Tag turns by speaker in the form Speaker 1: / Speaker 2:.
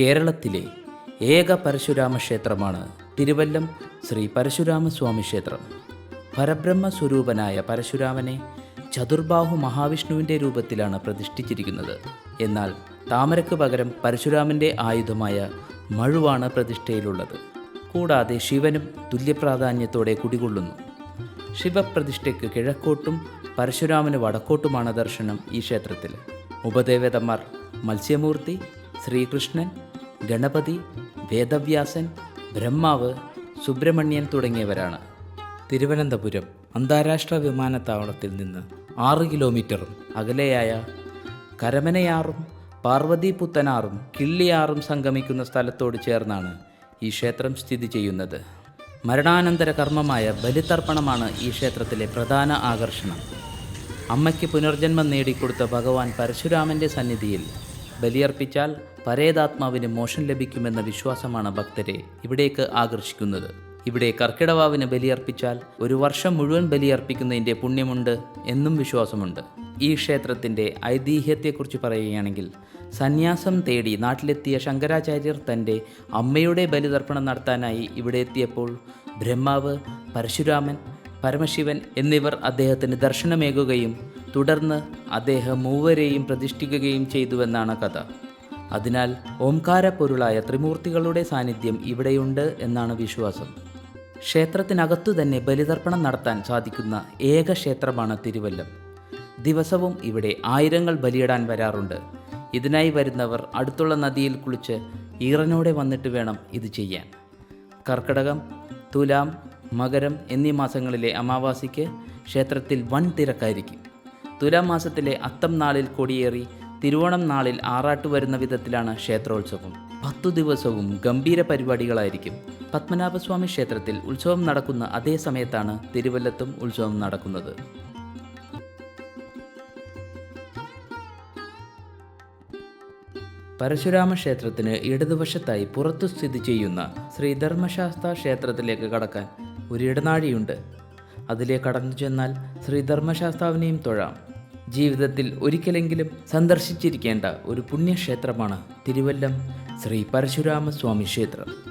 Speaker 1: കേരളത്തിലെ ഏക പരശുരാമ ക്ഷേത്രമാണ് തിരുവല്ലം ശ്രീ പരശുരാമസ്വാമി ക്ഷേത്രം. പരബ്രഹ്മ സ്വരൂപനായ പരശുരാമനെ ചതുർബാഹു മഹാവിഷ്ണുവിന്റെ രൂപത്തിലാണ് പ്രതിഷ്ഠിച്ചിരിക്കുന്നത്. എന്നാൽ താമരയ്ക്ക് പകരം പരശുരാമന്റെ ആയുധമായ മഴുവാണ് പ്രതിഷ്ഠയിലുള്ളത്. കൂടാതെ ശിവനും തുല്യപ്രാധാന്യത്തോടെ കുടികൊള്ളുന്നു. ശിവപ്രതിഷ്ഠയ്ക്ക് കിഴക്കോട്ടും പരശുരാമന് വടക്കോട്ടുമാണ് ദർശനം ഈ ക്ഷേത്രത്തിൽ. ഉപദേവതമാർ മത്സ്യമൂർത്തി ശ്രീകൃഷ്ണൻ ഗണപതി വേദവ്യാസൻ ബ്രഹ്മാവ് സുബ്രഹ്മണ്യൻ തുടങ്ങിയവരാണ്. തിരുവനന്തപുരം അന്താരാഷ്ട്ര വിമാനത്താവളത്തിൽ നിന്ന് ആറ് കിലോമീറ്ററും അകലെയായ കരമനയാറും പാർവതി പുത്തനാറും കിള്ളിയാറും സംഗമിക്കുന്ന സ്ഥലത്തോട് ചേർന്നാണ് ഈ ക്ഷേത്രം സ്ഥിതി ചെയ്യുന്നത്. മരണാനന്തര കർമ്മമായ ബലിതർപ്പണമാണ് ഈ ക്ഷേത്രത്തിലെ പ്രധാന ആകർഷണം. അമ്മയ്ക്ക് പുനർജന്മം നേടിക്കൊടുത്ത ഭഗവാൻ പരശുരാമന്റെ സന്നിധിയിൽ ബലിയർപ്പിച്ചാൽ പരേതാത്മാവിന് മോക്ഷം ലഭിക്കുമെന്ന വിശ്വാസമാണ് ഭക്തരെ ഇവിടേക്ക് ആകർഷിക്കുന്നത്. ഇവിടെ കർക്കിടവാവിന് ബലിയർപ്പിച്ചാൽ ഒരു വർഷം മുഴുവൻ ബലിയർപ്പിക്കുന്നതിന്റെ പുണ്യമുണ്ട് എന്നും വിശ്വാസമുണ്ട്. ഈ ക്ഷേത്രത്തിന്റെ ഐതിഹ്യത്തെക്കുറിച്ച് പറയുകയാണെങ്കിൽ സന്യാസം തേടി നാട്ടിലെത്തിയ ശങ്കരാചാര്യർ തന്റെ അമ്മയുടെ ബലിതർപ്പണം നടത്താനായി ഇവിടെ എത്തിയപ്പോൾ ബ്രഹ്മാവ് പരശുരാമൻ പരമശിവൻ എന്നിവർ അദ്ദേഹത്തിന് ദർശനമേകുകയും തുടർന്ന് അദ്ദേഹം മൂവരെയും പ്രതിഷ്ഠിക്കുകയും ചെയ്തുവെന്നാണ് കഥ. അതിനാൽ ഓംകാര പൊരുളായ ത്രിമൂർത്തികളുടെ സാന്നിധ്യം ഇവിടെയുണ്ട് എന്നാണ് വിശ്വാസം. ക്ഷേത്രത്തിനകത്തു തന്നെ ബലിതർപ്പണം നടത്താൻ സാധിക്കുന്ന ഏക ക്ഷേത്രമാണ് തിരുവല്ലം. ദിവസവും ഇവിടെ ആയിരങ്ങൾ ബലിയിടാൻ വരാറുണ്ട്. ഇതിനായി വരുന്നവർ അടുത്തുള്ള നദിയിൽ കുളിച്ച് ഈറനോടെ വന്നിട്ട് വേണം ഇത് ചെയ്യാൻ. കർക്കടകം തുലാം മകരം എന്നീ മാസങ്ങളിലെ അമാവാസിക്ക് ക്ഷേത്രത്തിൽ വൻ തിരക്കായിരിക്കും തുലാം മാസത്തിലെ അത്തം നാളിൽ കൊടിയേറി തിരുവോണം നാളിൽ ആറാട്ട് വരുന്ന വിധത്തിലാണ് ക്ഷേത്രോത്സവം. പത്തു ദിവസവും ഗംഭീര പരിപാടികളായിരിക്കും. പത്മനാഭസ്വാമി ക്ഷേത്രത്തിൽ ഉത്സവം നടക്കുന്ന അതേ സമയത്താണ് തിരുവല്ലത്തും ഉത്സവം നടക്കുന്നത്. പരശുരാമ ക്ഷേത്രത്തിന് ഇടതുവശത്തായി പുറത്തു സ്ഥിതി ചെയ്യുന്ന ശ്രീ ധർമ്മശാസ്ത്ര ക്ഷേത്രത്തിലേക്ക് കടക്കാൻ ഒരു ഇടനാഴിയുണ്ട്. അതിലേക്ക് കടന്നു ചെന്നാൽ ശ്രീ ധർമ്മശാസ്താവിനെയും തൊഴാം. ജീവിതത്തിൽ ഒരിക്കലെങ്കിലും സന്ദർശിച്ചിരിക്കേണ്ട ഒരു പുണ്യക്ഷേത്രമാണ് തിരുവല്ലം ശ്രീ പരശുരാമ സ്വാമി ക്ഷേത്രം.